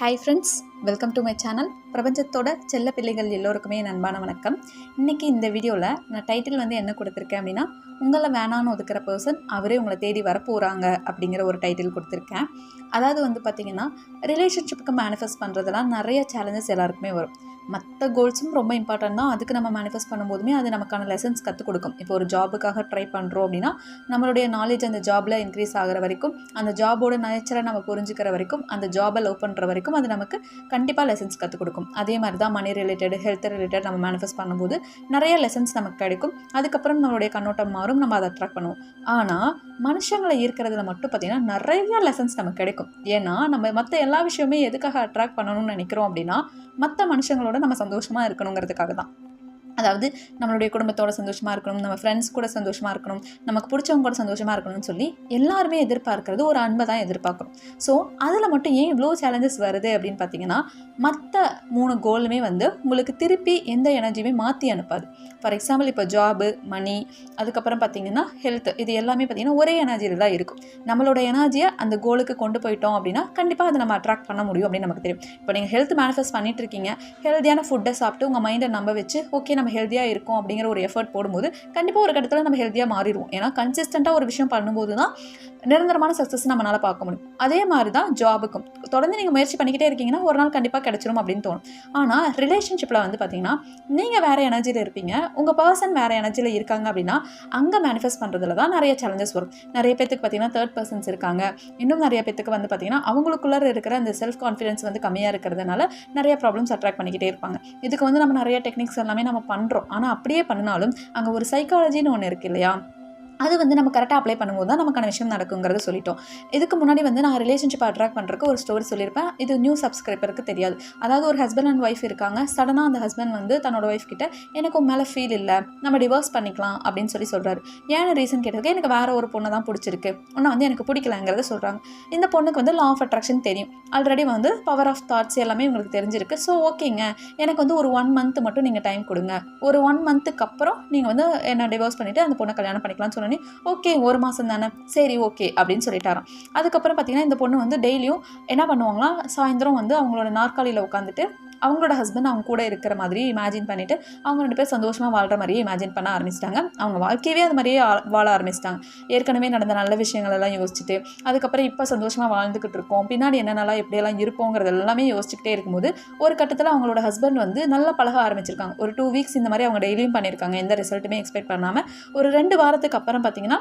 Hi friends welcome to my channel பிரபஞ்சத்தோட செல்ல பிள்ளைகள் எல்லோருக்குமே அன்பான வணக்கம். இன்றைக்கி இந்த வீடியோவில் நான் டைட்டில் வந்து என்ன கொடுத்துருக்கேன் அப்படின்னா உங்களை வேணான்னு ஒதுக்கிற பர்சன் அவரே உங்களை தேடி வரப்போகிறாங்க அப்படிங்கிற ஒரு டைட்டில் கொடுத்துருக்கேன். அதாவது வந்து பார்த்திங்கன்னா ரிலேஷன்ஷிப்புக்கு மேனிஃபெஸ்ட் பண்ணுறதுலாம் நிறைய சேலஞ்சஸ் எல்லாருக்குமே வரும். மற்ற கோல்ஸும் ரொம்ப இம்பார்ட்டன்ட் தான். அதுக்கு நம்ம மேனிஃபெஸ்ட் பண்ணும்போதுமே அது நமக்கான லெசன்ஸ் கற்றுக் கொடுக்கும். இப்போ ஒரு ஜாபுக்காக ட்ரை பண்ணுறோம் அப்படின்னா நம்மளுடைய நாலேஜ் அந்த ஜாபில் இன்க்ரீஸ் ஆகிற வரைக்கும் அந்த ஜாபோட நேச்சரை நம்ம புரிஞ்சுக்கிற வரைக்கும் அந்த ஜாபை லவ் பண்ணுற வரைக்கும் அது நமக்கு கண்டிப்பாக லெசன்ஸ் கற்றுக் கொடுக்கும். அதே மாதிரி தான் மணி ரிலேட்டட் ஹெல்த் ரிலேட்டட் நம்ம மேனிஃபெஸ்ட் பண்ணும்போது நிறைய லெசன்ஸ் நமக்கு கிடைக்கும். அதுக்கப்புறம் நம்மளுடைய கண்ணோட்டம் மாறும் நம்ம அதை அட்ராக்ட் பண்ணுவோம். ஆனால் மனுஷங்களை ஈர்க்கிறதுல மட்டும் பார்த்திங்கன்னா நிறைய லெசன்ஸ் நமக்கு கிடைக்கும். ஏன்னா நம்ம மற்ற எல்லா விஷயமே எதுக்காக அட்ராக்ட் பண்ணணும்னு நினைக்கிறோம் அப்படின்னா மற்ற மனுஷங்களோட நம்ம சந்தோஷமாக இருக்கணுங்கிறதுக்காக தான் அதாவது நம்மளுடைய குடும்பத்தோட சந்தோஷமாக இருக்கணும் நம்ம ஃப்ரெண்ட்ஸ் கூட சந்தோஷமாக இருக்கணும் நமக்கு பிடிச்சவங்க கூட சந்தோஷமாக இருக்கணும்னு சொல்லி எல்லாருமே எதிர்பார்க்கறது ஒரு அன்பை தான் எதிர்பார்க்குறோம். ஸோ அதில் மட்டும் ஏன் இவ்வளோ சேலஞ்சஸ் வருது அப்படின்னு பார்த்தீங்கன்னா மற்ற மூணு கோலுமே வந்து உங்களுக்கு திருப்பி எந்த எனர்ஜியுமே மாற்றி அனுப்பாது. ஃபார் எக்ஸாம்பிள் இப்போ ஜாபு மணி அதுக்கப்புறம் பார்த்தீங்கன்னா ஹெல்த் இது எல்லாமே பார்த்தீங்கன்னா ஒரே எனர்ஜியில் தான் இருக்கும். நம்மளோட எனர்ஜியை அந்த கோலுக்கு கொண்டு போயிட்டோம் அப்படின்னா கண்டிப்பாக அதை நம்ம அட்ராக்ட் பண்ண முடியும் அப்படின்னு நமக்கு தெரியும். இப்போ நீங்கள் ஹெல்த் மேனிஃபெஸ்ட் பண்ணிட்டு இருக்கீங்க ஹெல்த்தியான ஃபுட்டை சாப்பிட்டு உங்கள் மைண்டை நம்ப வச்சு ஓகே நம்ம ஹெல்த்தியாக இருக்கும் அப்படிங்கிற ஒரு எஃபர்ட் போடும்போது கண்டிப்பாக ஒரு கட்டத்தில் நம்ம ஹெல்த்தியாக மாறிடுவோம். ஏன்னா கன்சிஸ்டண்ட்டாக ஒரு விஷயம் பண்ணும்போது தான் நிரந்தரமான சக்ஸஸ் நம்மளால் பார்க்க முடியும். அதே மாதிரி தான் ஜாபுக்கும் தொடர்ந்து நீங்கள் முயற்சி பண்ணிக்கிட்டே இருக்கீங்கன்னா ஒரு நாள் கண்டிப்பாக கிடச்சிரும் அப்படின்னு தோணும். ஆனால் ரிலேஷன்ஷிப்பில் வந்து பார்த்தீங்கன்னா நீங்கள் வேறு எனர்ஜியில் இருப்பீங்க. உங்கள் பர்சன் வேறு எனர்ஜியில் இருக்காங்க அப்படின்னா அங்கே மேனிஃபெஸ்ட் பண்ணுறதுல தான் நிறைய சேலஞ்சஸ் வரும். நிறைய பேத்துக்கு பார்த்தீங்கன்னா தேர்ட் பர்சன்ஸ் இருக்காங்க. இன்னும் நிறைய பேத்துக்கு வந்து பார்த்தீங்கன்னா அவங்களுக்குள்ளே இருக்கிற அந்த செல்ஃப் கான்ஃபிடன்ஸ் வந்து கம்மியாக இருக்கிறதுனால நிறைய ப்ராப்ளம்ஸ் அட்ராக்ட் பண்ணிக்கிட்டே இருப்பாங்க. இதுக்கு வந்து நம்ம நிறைய டெக்னிக்ஸ் எல்லாமே நம்ம பண்ணுறோம் ஆனால் அப்படியே பண்ணினாலும் அங்கே ஒரு சைக்காலஜின்னு ஒன்று இருக்குது இல்லையா? அது வந்து நம்ம கரெக்டாக அப்ளை பண்ணும்போது தான் நமக்கான விஷயம் நடக்குங்கிறத சொல்லிட்டோம். இதுக்கு முன்னாடி வந்து நான் ரிலேஷன்ஷிப் அட்ராக்ட் பண்ணுறதுக்கு ஒரு ஸ்டோரி சொல்லியிருப்பேன். இது நியூ சப்ஸ்கிரைபருக்கு தெரியாது. அதாவது ஒரு ஹஸ்பண்ட் அண்ட் ஒய்ஃப் இருக்காங்க. சடனாக அந்த ஹஸ்பண்ட் வந்து தன்னோட ஒய்ஃப் கிட்ட எனக்கு உன் மேலே ஃபீல் இல்லை. நம்ம டிவோர்ஸ் பண்ணிக்கலாம். அப்படின்னு சொல்லி சொல்கிறாரு ஏன் ரீசன் கேட்டதுக்கு எனக்கு வேற ஒரு பொண்ணை தான் பிடிச்சிருக்கு. உன்னை வந்து எனக்கு பிடிக்கலங்கிறத சொல்கிறாங்க இந்த பொண்ணுக்கு வந்து லா ஆஃப் அட்ராக்ஷன் தெரியும். ஆல்ரெடி வந்து பவர் ஆஃப் தாட்ஸ் எல்லாமே உங்களுக்கு தெரிஞ்சிருக்கு. ஸோ ஓகேங்க எனக்கு வந்து ஒரு ஒன் மந்த் மட்டும் நீங்கள் டைம் கொடுங்க. ஒரு ஒன் மந்த்துக்கு அப்புறம் நீங்கள் வந்து என்ன டிவோர்ஸ் பண்ணிவிட்டு அந்த பொண்ணை கல்யாணம் பண்ணிக்கலாம்னு சொன்னோடனே ஓகே ஒரு மாதம் தானே சரி ஓகே அப்படின்னு சொல்லிட்டாராம். அதுக்கப்புறம் பார்த்தீங்கன்னா இந்த பொண்ணு வந்து டெய்லியும் என்ன பண்ணுவாங்கன்னா சாயந்தரம் வந்து அவங்களோட நாற்காலியில் உட்காந்துட்டு அவங்களோட ஹஸ்பண்ட் அவங்க கூட இருக்கிற மாதிரி இமேஜின் பண்ணிவிட்டு அவங்க ரெண்டு பேர் சந்தோஷமாக வாழ்கிற மாதிரியே இமேஜின் பண்ண ஆரம்பிச்சிட்டாங்க. அவங்க வாழ்க்கையவே அது மாதிரியே வாழ ஆரம்பிச்சிட்டாங்க. ஏற்கனவே நடந்த நல்ல விஷயங்கள் எல்லாம் யோசிச்சுட்டு அதுக்கப்புறம் இப்போ சந்தோஷமாக வாழ்ந்துக்கிட்டு இருக்கோம். பின்னாடி என்னென்னலாம் எப்படியெல்லாம் இருப்போங்கிறது எல்லாமே யோசிச்சுக்கிட்டே இருக்கும்போது ஒரு கட்டத்தில் அவங்களோட ஹஸ்பண்ட் வந்து நல்லா பழக ஆரம்பிச்சிருக்காங்க. ஒரு டூ வீக்ஸ் இந்த மாதிரி அவங்க டெய்லியும் பண்ணியிருக்காங்க. எந்த ரிசல்ட்டுமே எக்ஸ்பெக்ட் பண்ணாமல் ஒரு ரெண்டு வாரத்துக்கு அப்புறம் பார்த்தீங்கன்னா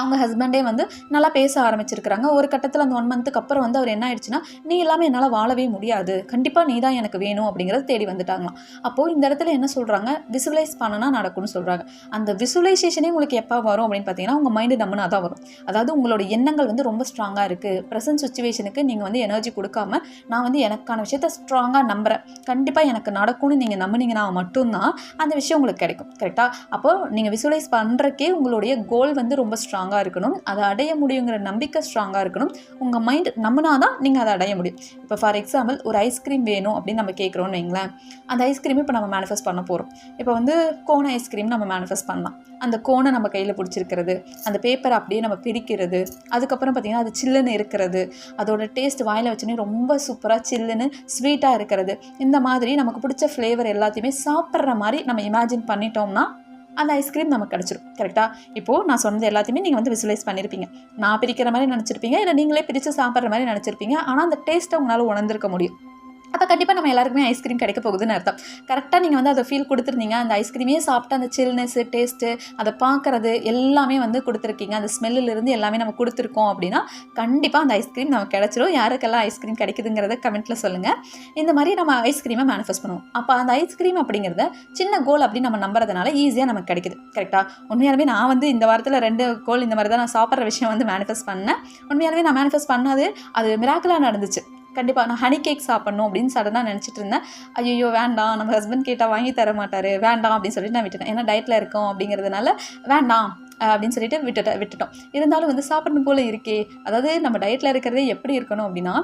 அவங்க ஹஸ்பண்டே வந்து நல்லா பேச ஆரம்பிச்சிருக்கிறாங்க. ஒரு கட்டத்தில் அந்த ஒன் மந்த்துக்கு அப்புறம் வந்து அவர் என்ன ஆயிடுச்சுன்னா நீ இல்லாமல் என்னால் வாழவே முடியாது. கண்டிப்பாக நீ தான் எனக்கு வேணும் அப்படிங்கிறது தேடி வந்துட்டாங்களாம். அப்போது இந்த இடத்துல என்ன சொல்கிறாங்க விசுவலைஸ் பண்ணனா நடக்கும்னு சொல்கிறாங்க அந்த விசுவலைசேஷனே உங்களுக்கு எப்போ வரும்? அப்படின்னு பார்த்தீங்கன்னா உங்கள் மைண்டு நம்மனா தான் வரும். அதாவது உங்களோட எண்ணங்கள் வந்து ரொம்ப ஸ்ட்ராங்காக இருக்குது ப்ரெசன்ட் சுச்சுவேஷனுக்கு நீங்கள் வந்து எனர்ஜி கொடுக்காம நான் வந்து எனக்கான விஷயத்த ஸ்ட்ராங்காக நம்புகிறேன் கண்டிப்பாக எனக்கு நடக்கும்னு நீங்கள் நம்புனீங்கன்னா மட்டும்தான் அந்த விஷயம் உங்களுக்கு கிடைக்கும். கரெக்டாக அப்போது நீங்கள் விசுவலைஸ் பண்ணுறக்கே உங்களுடைய கோல் வந்து ரொம்ப ஸ்ட்ராங் ஸ்ட்ராங்காக இருக்கணும். அதை அடைய முடியுங்கிற நம்பிக்கை ஸ்ட்ராங்காக இருக்கணும். உங்கள் மைண்ட் நம்பினா தான் நீங்கள் அதை அடைய முடியும். இப்போ ஃபார் எக்ஸாம்பிள் ஒரு ஐஸ்கிரீம் வேணும் அப்படின்னு நம்ம கேட்குறோம்னு வைங்களேன். அந்த ஐஸ்கிரீம் இப்போ நம்ம மேனிஃபெஸ்ட் பண்ண போகிறோம் இப்போ வந்து கோன் ஐஸ்கிரீம் நம்ம மேனிஃபெஸ்ட் பண்ணலாம். அந்த கோனை நம்ம கையில் பிடிச்சிருக்கிறது அந்த பேப்பரை அப்படியே நம்ம பிரிக்கிறது அதுக்கப்புறம் பார்த்திங்கன்னா அது சில்லுன்னு இருக்கிறது அதோட டேஸ்ட் வாயில் வச்சோன்னே ரொம்ப சூப்பராக சில்லுன்னு ஸ்வீட்டாக இருக்கிறது. இந்த மாதிரி நமக்கு பிடிச்ச ஃப்ளேவர் எல்லாத்தையுமே சாப்பிட்ற மாதிரி நம்ம இமேஜின் பண்ணிட்டோம்னா அந்த ஐஸ்கிரீம் நமக்கு கிடச்சிரும். கரெக்டாக இப்போது நான் சொன்னது எல்லாத்தையுமே நீங்கள் வந்து விசுவலைஸ் பண்ணியிருப்பீங்க நான் பிரிக்கிற மாதிரி நினச்சிருப்பீங்க இல்லை நீங்களே பிரித்து சாப்பிட்ற மாதிரி நினச்சிருப்பீங்க. ஆனால் அந்த டேஸ்ட்டை உங்களால் உணர்ந்திருக்க முடியும். அப்போ கண்டிப்பாக நம்ம எல்லாருக்குமே ஐஸ்கிரீம் கிடைக்க போகுதுன்னு அர்த்தம். கரெக்டாக நீங்கள் வந்து அதை ஃபீல் கொடுத்துருந்தீங்க. அந்த ஐஸ்கிரீமே சாப்பிட்டு அந்த சில்னஸ்ஸு டேஸ்ட்டு அதை பார்க்குறது எல்லாமே வந்து கொடுத்துருக்கீங்க. அந்த ஸ்மெல்லிருந்து எல்லாமே நம்ம கொடுத்துருக்கோம் அப்படின்னா கண்டிப்பாக அந்த ஐஸ்கிரீம் நமக்கு கிடச்சிரும். யாருக்கெல்லாம் ஐஸ்கிரீம் கிடைக்குதுங்கிறத கமெண்ட்டில் சொல்லுங்கள் இந்த மாதிரி நம்ம ஐஸ்கிரீமை மேனிஃபெஸ்ட் பண்ணுவோம். அப்போ அந்த ஐஸ்கிரீம் அப்படிங்கிறத சின்ன கோல் அப்படி நம்ம நம்புறதுனால ஈஸியாக நமக்கு கிடைக்குது. கரெக்டாக உண்மையாலுமே நான் வந்து இந்த வாரத்தில் ரெண்டு கோல் இந்த மாதிரி தான் நான் சாப்பிட்ற விஷயம் வந்து மேனிஃபெஸ்ட் பண்ணேன். உண்மையாலுமே நான் மேனிஃபெஸ்ட் பண்ணது அது மிராக்கலாக நடந்துச்சு. கண்டிப்பாக நான் ஹனி கேக் சாப்பிட்ணும் அப்படின்னு சடனாக நினச்சிட்டு இருந்தேன். ஐயோ வேண்டாம். நம்ம ஹஸ்பண்ட் கேட்டால் வாங்கி தர மாட்டார் வேண்டாம் அப்படின்னு சொல்லிட்டு நான் விட்டுட்டேன். ஏன்னா டயட்டில் இருக்கோம் அப்படிங்கிறதுனால வேண்டாம். அப்படின்னு சொல்லிட்டு விட்டுட்ட விட்டுட்டோம். இருந்தாலும் வந்து சாப்பிடணும் போல் இருக்கே. அதாவது நம்ம டயட்டில் இருக்கிறதே எப்படி இருக்கணும் அப்படின்னா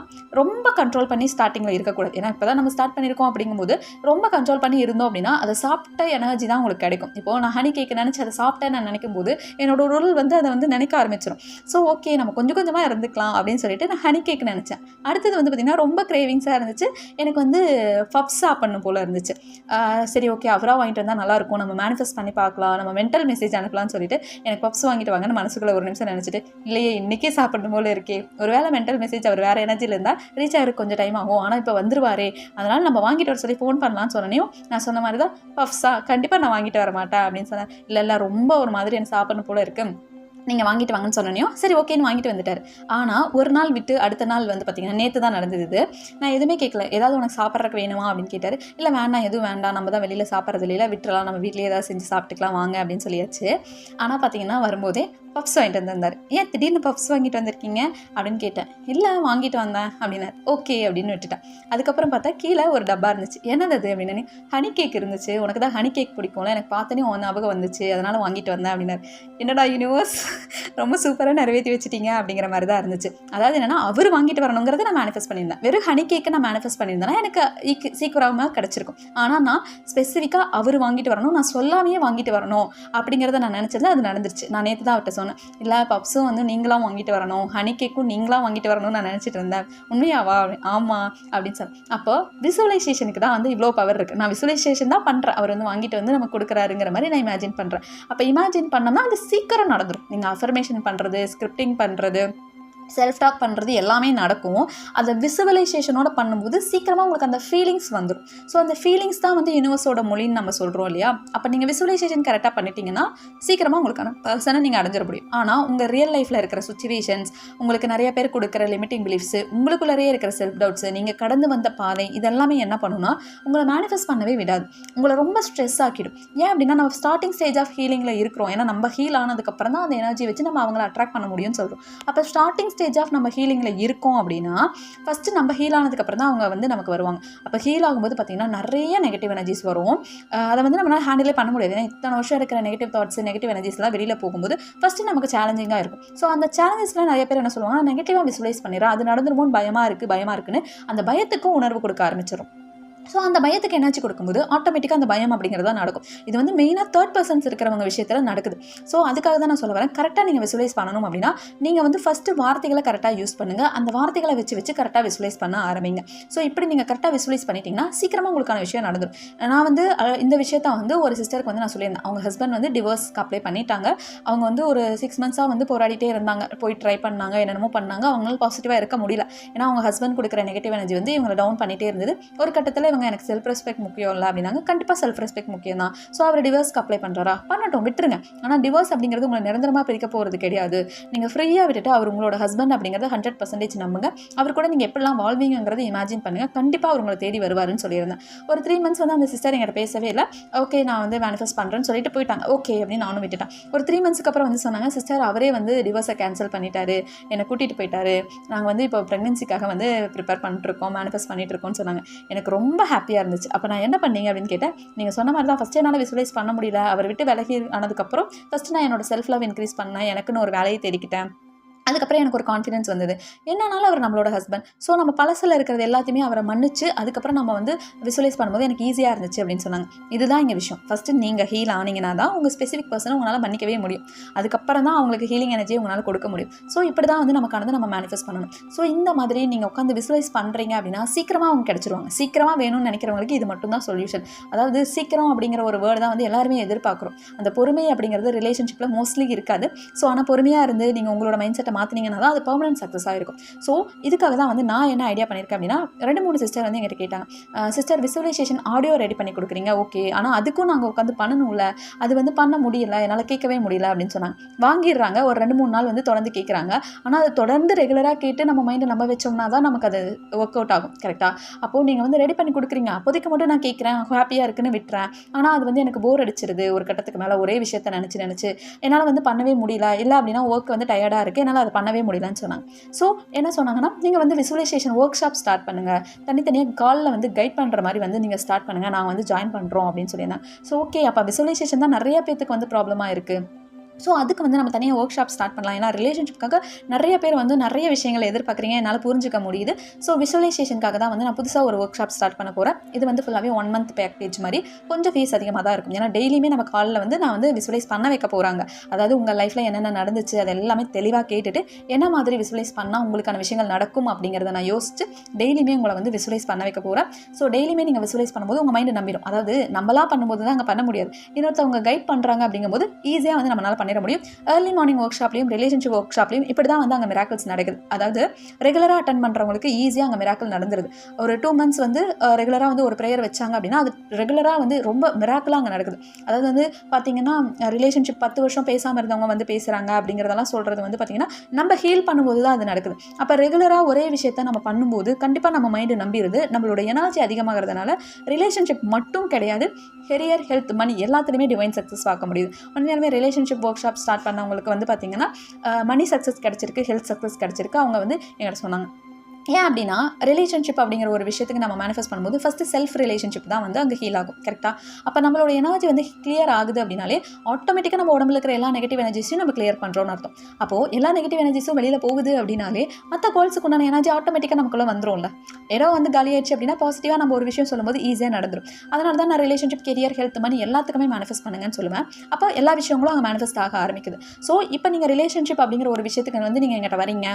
ரொம்ப கண்ட்ரோல் பண்ணி ஸ்டார்டிங்கில் இருக்கக்கூடாது. ஏன்னா இப்போ தான் நம்ம ஸ்டார்ட் பண்ணியிருக்கோம் அப்படிங்கும்போது ரொம்ப கண்ட்ரோல் பண்ணி இருந்தோம் அப்படின்னா அதை சாப்பிட்ட எனர்ஜி தான் உங்களுக்கு கிடைக்கும். இப்போ நான் ஹனி கேக் நினச்சி அதை சாப்பிட்டேன் நான் நினைக்கும் போது என்னோட உடல் வந்து அதை வந்து நினைக்க ஆரம்பிச்சிடும் ஸோ ஓகே நம்ம கொஞ்சம் கொஞ்சமாக இருந்துக்கலாம் அப்படின்னு சொல்லிட்டு நான் ஹனி கேக் நினச்சேன். அடுத்தது வந்து பார்த்திங்கன்னா ரொம்ப கிரேவிங்ஸாக இருந்துச்சு. எனக்கு வந்து பப்ஸ் சாப்பிடணும் போல் இருந்துச்சு. சரி ஓகே அவராக வாங்கிட்டு வந்தால் நல்லாயிருக்கும் நம்ம மேனிஃபெஸ்ட் பண்ணி பார்க்கலாம். நம்ம மென்டல் மெசேஜ் அனுப்பலாம்னு சொல்லிட்டு எனக்கு பப்ஸ் வாங்கிட்டு வாங்கன்னு மனசுக்குள்ள ஒரு நிமிஷம் நினச்சிட்டு இல்லையே இன்றைக்கே சாப்பிடணும் போல இருக்கே. ஒரு வேளை மென்டல் மெசேஜ் அவர் வேறு எனர்ஜியில் இருந்தால் ரீச் ஆகிறதுக்கு கொஞ்சம் டைம் ஆகும். ஆனால் இப்போ வந்துருவாரே. அதனால் நம்ம வாங்கிட்டு வர சொல்லி ஃபோன் பண்ணலாம்னு சொன்னனையும் நான் சொன்ன மாதிரி தான் பப்ஸா கண்டிப்பாக நான் வாங்கிட்டு வர மாட்டேன். அப்படின்னு சொன்னேன். இல்லை இல்லை ரொம்ப ஒரு மாதிரி எனக்கு சாப்பிடணும் போல இருக்குது நீங்கள் வாங்கிட்டு வாங்கன்னு சொன்னனையும் சரி ஓகேன்னு வாங்கிட்டு வந்துட்டார். ஆனால் ஒரு நாள் விட்டு அடுத்த நாள் வந்து பார்த்தீங்கன்னா நேற்று தான் நடந்தது இது. நான் எதுவுமே கேட்கல ஏதாவது உனக்கு சாப்பிட்றதுக்கு வேணுமா அப்படின்னு கேட்டார். இல்லை வேண்டாம் எதுவும் வேண்டாம். நம்ம தான் வெளியில் சாப்பிட்றது இல்லை. விட்டுறலாம். நம்ம வீட்டிலேயே ஏதாவது செஞ்சு சாப்பிட்டுக்கலாம். வாங்க அப்படின்னு சொல்லியாச்சு. ஆனால் பார்த்தீங்கன்னா வரும்போதே பப்ஸ் வாங்கிட்டு வந்திருந்தார். ஏன் திடீர்னு பப்ஸ் வாங்கிட்டு வந்திருக்கீங்க? அப்படின்னு கேட்டேன். இல்லை வாங்கிட்டு வந்தேன் அப்படின்னாரு. ஓகே அப்படின்னு விட்டுட்டேன். அதுக்கப்புறம் பார்த்தா கீழே ஒரு டப்பா இருந்துச்சு. என்னது அது? அப்படின்னு ஹனி கேக் இருந்துச்சு. உனக்கு தான் ஹனி கேக் பிடிக்கும்ல. எனக்கு பார்த்தோன்னே உன் ஞாபகம் வந்துச்சு. அதனால் வாங்கிட்டு வந்தேன் அப்படின்னாரு. என்னடா யூனிவர்ஸ் ரொம்ப சூப்பராக நிறைவேற்றி வச்சிட்டீங்க அப்படிங்கிற மாதிரி தான் இருந்துச்சு. அதாவது என்னன்னா அவர் வாங்கிட்டு வரணுங்கிறத நான் மேனிஃபெஸ்ட் பண்ணியிருந்தேன். வெறும் ஹனி கேக்கை நான் மேனிஃபெஸ்ட் பண்ணியிருந்தேன்னா எனக்கு சீக்கிரமாக கிடச்சிருக்கும். ஆனால் நான் ஸ்பெசிஃபிக்காக அவர் வாங்கிட்டு வரணும். நான் சொல்லாமையே வாங்கிட்டு வரணும் அப்படிங்கிறத நான் நினச்சது அது நடந்துருச்சு. நான் நேற்று தான் அவர்கிட்ட சொன்னேன் இல்லை பப்ஸும் வந்து நீங்களாம் வாங்கிட்டு வரணும். ஹனி கேக்கும் நீங்களாம் வாங்கிட்டு வரணும்னு நான் நினச்சிட்டு இருந்தேன். உண்மையாவா? ஆமாம் அப்படின்னு சொன்னேன் அப்போ விசுவலைசேஷனுக்கு தான் வந்து இவ்வளோ பவர் இருக்குது நான் விசுவலைசேஷன் தான் பண்ணுறேன் அவர் வந்து வாங்கிட்டு வந்து நமக்கு கொடுக்குறாருங்கிற மாதிரி நான் இமேஜின் பண்ணுறேன் அப்போ இமேஜின் பண்ணோம்னா அது சீக்கிரம் நடந்துடும் நீங்கள் அஃபர்மேஷன் பண்ணுறது ஸ்கிரிப்டிங் பண்ணுறது செல்ஃப் டாக் பண்ணுறது எல்லாமே நடக்கும். அதை விசுவலைசேஷனோட பண்ணும்போது சீக்கிரமாக உங்களுக்கு அந்த ஃபீலிங்ஸ் வந்துடும் ஸோ அந்த ஃபீலிங்ஸ் தான் வந்து யூனிவர்ஸோட மொழின்னு நம்ம சொல்கிறோம் இல்லையா? அப்போ நீங்கள் விசுவலைசேஷன் கரெக்டாக பண்ணிட்டீங்கன்னா சீக்கிரமாக உங்களுக்கான பர்சனை நீங்கள் அடைஞ்சிட முடியும். ஆனால் உங்கள் ரியல் லைஃப்பில் இருக்கிற சுச்சுவேஷன்ஸ் உங்களுக்கு நிறைய பேர் கொடுக்குற லிமிட்டிங் பிலீஃப்ஸு உங்களுக்குள்ளேயே இருக்கிற செல்ஃப் டவுட்ஸு நீங்கள் கடந்து வந்த பாதை இதெல்லாமே என்ன பண்ணுன்னா உங்களை மேனிஃபெஸ்ட் பண்ணவே விடாது. உங்களை ரொம்ப ஸ்ட்ரெஸ் ஆக்கிடும். ஏன் அப்படின்னா நம்ம ஸ்டார்டிங் ஸ்டேஜ் ஆஃப் ஹீலிங்கில் இருக்கிறோம். ஏன்னா நம்ம ஹீல் ஆனதுக்கப்புறம் தான் அந்த எனர்ஜி வச்சு நம்ம அவங்கள அட்ராக்ட் பண்ண முடியும்னு சொல்கிறோம் அப்போ ஸ்டார்டிங் ஸ்டேஜ் ஆஃப் நம்ம ஹீலிங்கில் இருக்கோம் அப்படின்னா ஃபஸ்ட்டு நம்ம ஹீல் ஆனதுக்கப்புறம் தான் அவங்க வந்து நமக்கு வருவாங்க. அப்போ ஹீல் ஆகும்போது பார்த்திங்கன்னா நிறைய நெகட்டிவ் எனர்ஜிஸ் வரும். அதை வந்து நம்மளால் ஹேண்டிலே பண்ண முடியாது. ஏன்னா இத்தனை வருஷம் இருக்கிற நெகட்டிவ் தாட்ஸ் நெகட்டிவ் எனர்ஜிஸ்லாம் வெளியில் போகும்போது ஃபஸ்ட்டு நமக்கு சேலஞ்சிங்காக இருக்கும். ஸோ அந்த சேலஞ்சஸ்லாம் நிறைய பேர் என்ன சொல்லுவாங்க நெகட்டிவாக விசுவலைஸ் பண்ணிடுறோம் அது நடந்துருமோன்னு பயமாக இருக்குது பயமாக இருக்குன்னு அந்த பயத்துக்கும் உணர்வு கொடுக்க ஆரம்பிச்சிடும் ஸோ அந்த பயத்துக்கு என்னாச்சு கொடுக்கும்போது ஆட்டோமேட்டிக்காக அந்த பயம் அப்படிங்கிறது தான் நடக்கும். இது வந்து மெயினாக தேர்ட் பர்சன்ஸ் இருக்கிறவங்க விஷயத்தில் நடக்குது. ஸோ அதுக்காக தான் நான் சொல்ல வரேன். கரெக்டாக நீங்கள் விசுவலைஸ் பண்ணணும் அப்படின்னா நீங்கள் வந்து ஃபஸ்ட்டு வார்த்தைகளை கரெக்டாக யூஸ் பண்ணுங்கள் அந்த வார்த்தைகளை வச்சு வச்சு கரெக்டாக விசுவலைஸ் பண்ண ஆரம்பிங்க. ஸோ இப்படி நீங்கள் கரெக்டாக விசுவலைஸ் பண்ணிட்டீங்கன்னா சீக்கிரமாக உங்களுக்கான விஷயம் நடந்துடும் நான் வந்து இந்த விஷயத்த வந்து ஒரு சிஸ்டருக்கு வந்து நான் சொல்லியிருந்தேன். அவங்க ஹஸ்பண்ட் வந்து டிவோர்ஸ்க்கு அப்ளை பண்ணிட்டாங்க. அவங்க வந்து ஒரு சிக்ஸ் மந்த்ஸாக வந்து போராடிட்டே இருந்தாங்க. போய் ட்ரை பண்ணாங்க என்னென்னமோ பண்ணாங்க. அவங்களால பாசிட்டிவாக இருக்க முடியல. ஏன்னா அவங்க ஹஸ்பண்ட் கொடுக்குற நெகட்டிவ் எனர்ஜி வந்து இவங்களை டவுன் பண்ணிட்டே இருந்தது. ஒரு கட்டத்தில் இவங்க எனக்கு செல்ஃப் ரெஸ்பெக்ட் முக்கியம் இல்லை அப்படின்னாங்க. கண்டிப்பாக செல்ஃப் ரெஸ்பெக்ட் முக்கியம் தான் ஸோ அவர் டிவோர்ஸ்க்கு அப்ளை பண்ணுறாரா பண்ணட்டும் விட்டுருங்க. ஆனால் டிவோர்ஸ் அப்படிங்கிறது உங்களை நிரந்தரமாக பிரிக்க போகிறது கிடையாது. நீங்கள் ஃப்ரீயாக விட்டுட்டு அவர் உங்களோட ஹஸ்பண்ட் அப்படிங்கிறத ஹண்ட்ரட் பர்சன்டேஜ் நம்புங்க. அவர் கூட நீங்கள் எப்படிலாம் வாழ்வீங்கிறத இமேஜின் பண்ணுங்கள் கண்டிப்பாக அவர் உங்களை தேடி வருவாருன்னு சொல்லியிருந்தேன். ஒரு த்ரீ மந்த்ஸ் வந்து அந்த சிஸ்டர் என்கிட்ட பேசவே இல்லை. ஓகே நான் வந்து மேனிஃபெஸ்ட் பண்ணுறேன்னு சொல்லிட்டு போயிட்டாங்க. ஓகே அப்படின்னு நானும் விட்டுட்டேன். ஒரு த்ரீ மந்த்ஸ்க்கு அப்புறம் வந்து சொன்னாங்க சிஸ்டர் அவரே வந்து டிவோர்ஸை கேன்சல் பண்ணிட்டாரு. என்னை கூட்டிகிட்டு போயிட்டாரு. நாங்கள் வந்து இப்போ ப்ரெக்னென்சிக்காக வந்து ப்ரிப்பேர் பண்ணிட்டுருக்கோம் மேனிஃபெஸ்ட் பண்ணிட்டு இருக்கோம்னு சொன்னாங்க. எனக்கு ரொம்ப ரொம்ப ஹாப்பியாக இருந்துச்சு. அப்போ நான் என்ன பண்ணீங்க அப்படின்னு கேட்டேன் நீங்கள் சொன்ன மாதிரி தான் ஃபஸ்ட்டு என்னால் விசுவலைஸ் பண்ண முடியல. அவர் விட்டு விலகி ஆனதுக்கப்புறம் ஃபஸ்ட்டு நான் என்னோட செல்ஃப் லவ் இன்க்ரீஸ் பண்ணேன். எனக்குன்னு ஒரு வேலையை தேடிக்கிட்டேன். அதுக்கப்புறம் எனக்கு ஒரு கான்ஃபிடன்ஸ் வந்தது. என்னன்னாலும் அவர் நம்மளோட ஹஸ்பண்ட் ஸோ நம்ம பழசில் இருக்கிறது எல்லாத்தையுமே அவரை மன்னிச்சு அதுக்கப்புறம் நம்ம வந்து விசுவலைஸ் பண்ணும்போது எனக்கு ஈஸியாக இருந்துச்சு அப்படின்னு சொன்னாங்க. இதுதான் இங்கே விஷயம். ஃபஸ்ட்டு நீங்கள் ஹீல் ஆனீங்கன்னா தான் உங்கள் ஸ்பெசிஃபிக் பர்சனை உங்களால் மன்னிக்கவே முடியும். அதுக்கப்புறம் தான் அவங்களுக்கு ஹீலிங் எனர்ஜியை உங்களால் கொடுக்க முடியும். ஸோ இப்படி தான் வந்து நமக்கானது நம்ம மேனிஃபெஸ்ட் பண்ணணும். ஸோ இந்த மாதிரி நீங்கள் உட்காந்து விசுவலைஸ் பண்ணுறீங்க அப்படின்னா சீக்கிரமாக அவங்க கிடச்சிருவாங்க. சீக்கிரமாக வேணும்னு நினைக்கிறவங்களுக்கு இது மட்டும் தான் சொல்யூஷன் அதாவது சீக்கிரம் அப்படிங்கிற ஒரு வேர்டு தான் வந்து எல்லாருமே எதிர்பார்க்குறோம். அந்த பொறுமை அப்படிங்கிறது ரிலேஷன்ஷிப்பில் மோஸ்ட்லி இருக்காது. ஸோ ஆனால் பொறுமையாக இருந்து நீங்கள் உங்களோட மைண்ட் செட்டை மாற்றினீங்கன்னா தான் அது பர்மனன்ட் சக்ஸஸாக இருக்கும். ஸோ இதுக்காக தான் வந்து நான் என்ன ஐடியா பண்ணியிருக்கேன் அப்படின்னா ரெண்டு மூணு சிஸ்டர் வந்து எங்கிட்ட கேட்டாங்க. சிஸ்டர் விசுவலைசேஷன் ஆடியோ ரெடி பண்ணி கொடுக்குறீங்க ஓகே ஆனால் அதுக்கும் நாங்கள் உட்காந்து பண்ணணும்ல. அது வந்து பண்ண முடியல என்னால் கேட்கவே முடியல அப்படின்னு சொன்னாங்க. வாங்கிடுறாங்க. ஒரு ரெண்டு மூணு நாள் வந்து தொடர்ந்து கேட்குறாங்க. ஆனால் அது தொடர்ந்து ரெகுலராக கேட்டு நம்ம மைண்டை நம்ப வச்சோம்னா தான் நமக்கு அது ஒர்க் அவுட் ஆகும் கரெக்டாக அப்போது நீங்கள் வந்து ரெடி பண்ணி கொடுக்குறீங்க. அப்போதைக்கு மட்டும் நான் கேட்குறேன். ஹாப்பியாக இருக்குன்னு விட்டுறேன். ஆனால் அது வந்து எனக்கு போர் அடிச்சிருது. ஒரு கட்டத்துக்கு மேலே ஒரே விஷயத்த நினச்சி நினச்சி. என்னால் வந்து பண்ணவே முடியல. இல்லை அப்படின்னா ஒர்க் வந்து டயர்டாக இருக்குது என்னால் அதை பண்ணவே முடியலன்னு சொன்னாங்க. ஸோ என்ன சொன்னாங்கன்னா நீங்கள் வந்து விசுவலைசேஷன் ஒர்க் ஷாப் ஸ்டார்ட் பண்ணுங்கள் தனித்தனியாக காலில் வந்து கைட் பண்ணுற மாதிரி வந்து நீங்கள் ஸ்டார்ட் பண்ணுங்கள் நான் வந்து ஜாயின் பண்ணுறோம் அப்படின்னு சொல்லியிருந்தேன். ஸோ ஓகே அப்போ விசுவலைசேஷன் தான் நிறைய பேத்துக்கு வந்து ப்ராப்ளமாக இருக்குது ஸோ அதுக்கு வந்து நம்ம தனியாக ஒர்க் ஷாப் ஸ்டார்ட் பண்ணலாம். ஏன்னா ரிலேஷன்ஷிப்காக நிறைய பேர் வந்து நிறைய விஷயங்களை எதிர்பார்க்குறீங்க. என்னால் புரிஞ்சுக்க முடியுது. ஸோ விசுவலைசேஷனுக்காக தான் வந்து நான் புதுசாக ஒரு ஒர்க் ஷாப் ஸ்டார்ட் பண்ண போகிறேன் இது வந்து ஃபுல்லாகவே ஒன் மந்த் பேக்கேஜ் மாதிரி. கொஞ்சம் ஃபீஸ் அதிகமாக தான் இருக்கும். ஏன்னா டெய்லியுமே நம்ம காலில் வந்து நான் வந்து விசுவலைஸ் பண்ண வைக்க போகிறாங்க அதாவது உங்கள் லைஃப்பில் என்னென்ன நடந்துச்சு அது எல்லாமே தெளிவாக கேட்டுட்டு என்ன மாதிரி விசுவலைஸ் பண்ணால் உங்களுக்கான விஷயங்கள் நடக்கும் அப்படிங்கிறத நான் யோசிச்சு டெய்லியுமே உங்களை வந்து விசுவலைஸ் பண்ண வைக்க போகிறேன் ஸோ டெய்லியுமே நீங்கள் விசுவலைஸ் பண்ணும்போது உங்கள் மைண்டு நம்பிடும். அதாவது நம்மளா பண்ணும்போது தான் அங்கே பண்ண முடியாது. இன்னொருத்தவங்க கைட் பண்ணுறாங்க அப்படிங்கும்போது ஈஸியாக வந்து நம்மளால் பண்ணிட முடியும். ஏர்லி மார்னிங் ஒர்க் ஷாப்லையும் ரிலேஷன்ஷிப் ஒர்க் ஷாப்லையும் இப்படி தான் வந்து அங்கே மிராக்கிள்ஸ் நடக்குது. அதாவது ரெகுலராக அட்டன் பண்ணுறவங்களுக்கு ஈஸியாக அங்கே மிராக்கிள் நடந்துருது. ஒரு டூ மந்த்ஸ் வந்து ரெகுலராக வந்து ஒரு ப்ரேயர் வச்சாங்க அப்படின்னா அது ரெகுலராக வந்து ரொம்ப மிராக்கிளாக அங்கே நடக்குது. அதாவது வந்து பார்த்தீங்கன்னா ரிலேஷன்ஷிப் பத்து வருஷம் பேசாமல் இருந்தவங்க வந்து பேசுகிறாங்க அப்படிங்கிறதெல்லாம் சொல்கிறது வந்து பார்த்தீங்கன்னா நம்ம ஹீல் பண்ணும்போது தான் அது நடக்குது. அப்போ ரெகுலராக ஒரே விஷயத்த நம்ம பண்ணும்போது கண்டிப்பாக நம்ம மைண்டு நம்பிடுது. நம்மளோட எனர்ஜி அதிகமாகிறதுனால ரிலேஷன்ஷிப் மட்டும் கிடையாது. கெரியர் ஹெல்த் மணி எல்லாத்துலேயுமே டிவைன் சக்ஸஸ் பார்க்க முடியுது. உண்மையாலுமே ரிலேஷன்ஷிப் ஒர்க் ஷாப் ஸ்டார்ட் பண்ணவங்களுக்கு வந்து பார்த்தீங்கன்னா மணி சக்ஸஸ் கிடச்சிருக்கு ஹெல்த் சக்ஸஸ் கிடச்சிருக்கு. அவங்க வந்து எங்கள்கிட்ட சொன்னாங்க. ஏன் அப்படின்னா ரிலேஷன்ஷிப் அப்படிங்கிற ஒரு விஷயத்துக்கு நம்ம மேனிஃபெஸ்ட் பண்ணும்போது ஃபஸ்ட்டு செல்ஃப் ரிலேஷன்ஷிப் தான் வந்து அங்கே ஹீல் ஆகும் கரெக்டாக அப்போ நம்மளோட எனர்ஜி வந்து கிளியர் ஆகுது அப்படின்னாலே ஆட்டோமேட்டிக்காக நம்ம உடம்புல இருக்கிற எல்லா நெகட்டிவ் எனர்ஜிஸையும் நம்ம கிளியர் பண்ணுறோம்னு அர்த்தம். அப்போது எல்லா நெகட்டிவ் எனர்ஜிஸும் வெளியில் போகுது அப்படின்னாலே மற்ற கோல்ஸுக்கு உண்டான எனர்ஜி ஆட்டோமேட்டிக்காக நமக்குள்ளே வந்துரும்ல. ஏதோ வந்து காலியாயிடுச்சு அப்படின்னா பாசிட்டிவாக நம்ம ஒரு விஷயம் சொல்லும்போது ஈஸியாக நடந்துடும் அதனால தான் நான் ரிலேஷன்ஷிப் கெரியர் ஹெல்த் மணி எல்லாத்துக்குமே மேனிஃபெஸ்ட் பண்ணுங்கன்னு சொல்லுவேன். அப்போ எல்லா விஷயங்களும் அங்கே மேனிஃபெஸ்ட் ஆக ஆரம்பிக்குது. ஸோ இப்போ நீங்கள் ரிலேஷன்ஷிப் அப்படிங்கிற ஒரு விஷயத்துக்கு வந்து நீங்கள் எங்கிட்ட வரீங்க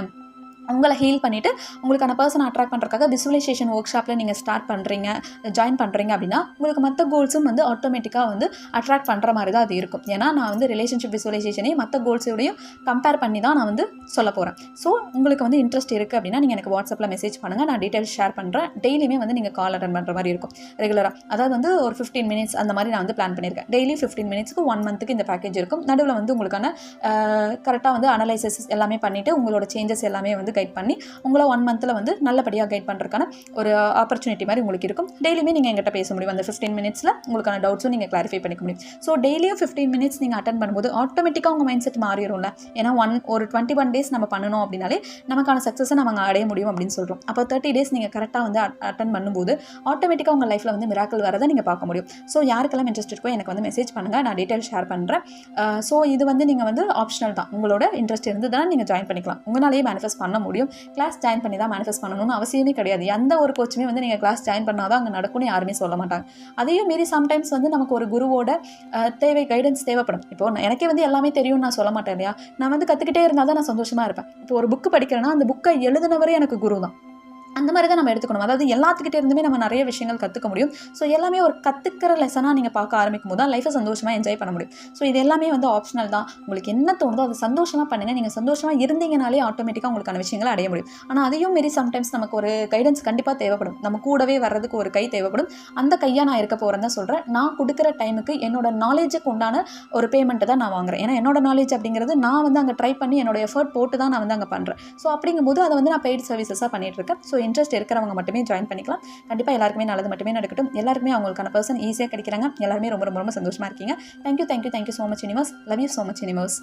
உங்களை ஹீல் பண்ணிவிட்டு உங்களுக்கான பர்சனை அட்ராக்ட் பண்ணுறதுக்காக விசுவலைசேஷன் ஒர்க் ஷாப்பில் நீங்கள் ஸ்டார்ட் பண்ணுறீங்க ஜாயின் பண்ணுறீங்க அப்படின்னா உங்களுக்கு மற்ற கோல்ஸும் வந்து ஆட்டோமேட்டிக்காக வந்து அட்ராக்ட் பண்ணுற மாதிரி தான் அது இருக்கும். ஏன்னா நான் வந்து ரிலேஷன்ஷிப் விசுவலைசேஷனையும் மற்ற கோல்ஸோடையும் கம்பேர் பண்ணி தான் நான் வந்து சொல்ல போகிறேன் ஸோ உங்களுக்கு வந்து இன்ட்ரெஸ்ட் இருக்குது அப்படின்னா நீங்கள் எனக்கு வாட்ஸ்அப்பில் மெசேஜ் பண்ணுங்கள் நான் டீட்டெயில்ஸ் ஷேர் பண்ணுறேன் டெய்லியுமே வந்து நீங்கள் கால் அட்டன் பண்ணுற மாதிரி இருக்கும். ரெகுலராக அதாவது வந்து ஒரு ஃபிஃப்டீன் மினிட்ஸ் அந்த மாதிரி நான் வந்து பிளான் பண்ணியிருக்கேன். டெய்லி ஃபிஃப்டீன் மினிட்ஸ்க்கு ஒன் மந்த்துக்கு இந்த பேக்கேஜ் இருக்கும். நடுவில் வந்து உங்களுக்கான கரெக்டாக வந்து அனலைசஸ் எல்லாமே பண்ணிவிட்டு உங்களோட சேஞ்சஸ் எல்லாமே வந்து கைட் பண்ணி உங்களை ஒன் மந்தில் வந்து நல்லபடியாக கைட் பண்ணுறதுக்கான ஒரு uh, ஆப்பர்ச்சுனிட்டி மாதிரி உங்களுக்கு இருக்கும். டெய்லியுமே நீங்கள் எங்கிட்ட பேச முடியும். அந்த ஃபிஃப்டீன் மினிட்ஸில் உங்களுக்கான டவுட்ஸும் நீங்கள் கிளாரிஃபை பண்ணிக்க முடியும். ஸோ டெய்லியும் ஃபிஃப்டீன் மினிட்ஸ் நீங்கள் அட்டன் பண்ணும்போது ஆட்டோமேட்டிக்காக உங்கள் மைண்ட் செட் மாறிடும்ல. ஏன்னா ஒன் ஒரு டுவெண்ட்டி ஒன் டேஸ் நம்ம பண்ணணும் அப்படின்னாலே நமக்கான சக்ஸஸை நம்ம அடைய முடியும் அப்படின்னு சொல்கிறோம் அப்போ தேர்ட்டி டேஸ் நீங்கள் கரெக்டாக வந்து அட்டன் பண்ணும்போது ஆட்டோமேட்டிக்காக உங்கள் லைஃப்பில் வந்து மிராக்கல் வரதை நீங்கள் பார்க்க முடியும். ஸோ யாருக்கெல்லாம் இன்ட்ரெஸ்ட் இருக்கோ எனக்கு வந்து மெசேஜ் பண்ணுங்கள் நான் டீட்டெயில் ஷேர் பண்ணுறேன் ஸோ இது வந்து நீங்கள் வந்து ஆப்ஷனல் தான். உங்களோட இன்ட்ரெஸ்ட் இருந்ததுன்னா நீங்கள் ஜாயின் பண்ணிக்கலாம். உங்களாலேயே மேனிஃபெஸ்ட் பண்ண முடியும். கிளாஸ் ஜாயின் பண்ணி தான் மேனிஃபெஸ்ட் பண்ணணும்னு அவசியமே கிடையாது. எந்த ஒரு கோச்சுமே வந்து நீங்கள் கிளாஸ் ஜாயின் பண்ணால் தான் அங்கே நடக்கும்னு யாருமே சொல்ல மாட்டாங்க. அதையும் மீறி சம்டைம்ஸ் வந்து நமக்கு ஒரு குருவோட தேவை கைடன்ஸ் தேவைப்படும். இப்போ எனக்கே வந்து எல்லாமே தெரியும்னு நான் சொல்ல மாட்டேன் இல்லையா? நான் வந்து கற்றுக்கிட்டே இருந்தால் தான் நான் சந்தோஷமாக இருப்பேன். இப்போ ஒரு புக்கு படிக்கிறேன்னா அந்த புக்கை எழுதினவரே எனக்கு குரு தான் அந்த மாதிரி தான் நம்ம எடுத்துக்கணும். அதாவது எல்லாத்துக்கிட்டே இருந்துமே நம்ம நிறைய விஷயங்கள் கற்றுக்க முடியும். ஸோ எல்லாமே ஒரு கற்றுக்கிற லெசனாக நீங்கள் பார்க்க ஆரம்பிக்கும் போது தான் லைஃப்பை சந்தோஷமாக என்ஜாய் பண்ண முடியும். ஸோ இது எல்லாமே வந்து ஆப்ஷனல் தான். உங்களுக்கு என்ன தோணுதோ அதை சந்தோஷமாக பண்ணுங்கள் நீங்கள் சந்தோஷமாக இருந்தீங்கனாலே ஆட்டோமேட்டிக்காக உங்களுக்கான விஷயங்களை அடைய முடியும். ஆனால் அதையும் மீறி சம்டைம்ஸ் நமக்கு ஒரு கைடன்ஸ் கண்டிப்பாக தேவைப்படும். நம்ம கூடவே வர்றதுக்கு ஒரு கை தேவைப்படும். அந்த கையாக நான் இருக்க போகிறேன் தான் சொல்கிறேன் நான் கொடுக்குற டைமுக்கு என்னோட நாலேஜுக்கு உண்டான ஒரு பேமெண்ட்டை தான் நான் வாங்குறேன். ஏன்னா என்னோட நாலேஜ் அப்படிங்கிறது நான் வந்து அங்கே ட்ரை பண்ணி என்னோட எஃபர்ட் போட்டு தான் நான் வந்து அங்கே பண்ணுறேன் ஸோ அப்படிங்கும்போது அதை வந்து நான் பெய்ட் சர்வீசஸாக பண்ணிட்டு இருக்கேன். ஸோ இன்ட்ரெஸ்ட் இருக்கிறவங்க மட்டுமே ஜாயின் பண்ணிக்கலாம். கண்டிப்பாக எல்லாருக்குமே நல்லது மட்டுமே நடக்கட்டும். எல்லாருக்குமே அவங்களுக்கான பர்சன் ஈஸியாக கிடைக்கிறாங்க. எல்லாருமே ரொம்ப ரொம்ப ரொம்ப சந்தோஷமாக இருக்கீங்க. Thank you thank you thank you so much universe love you so much universe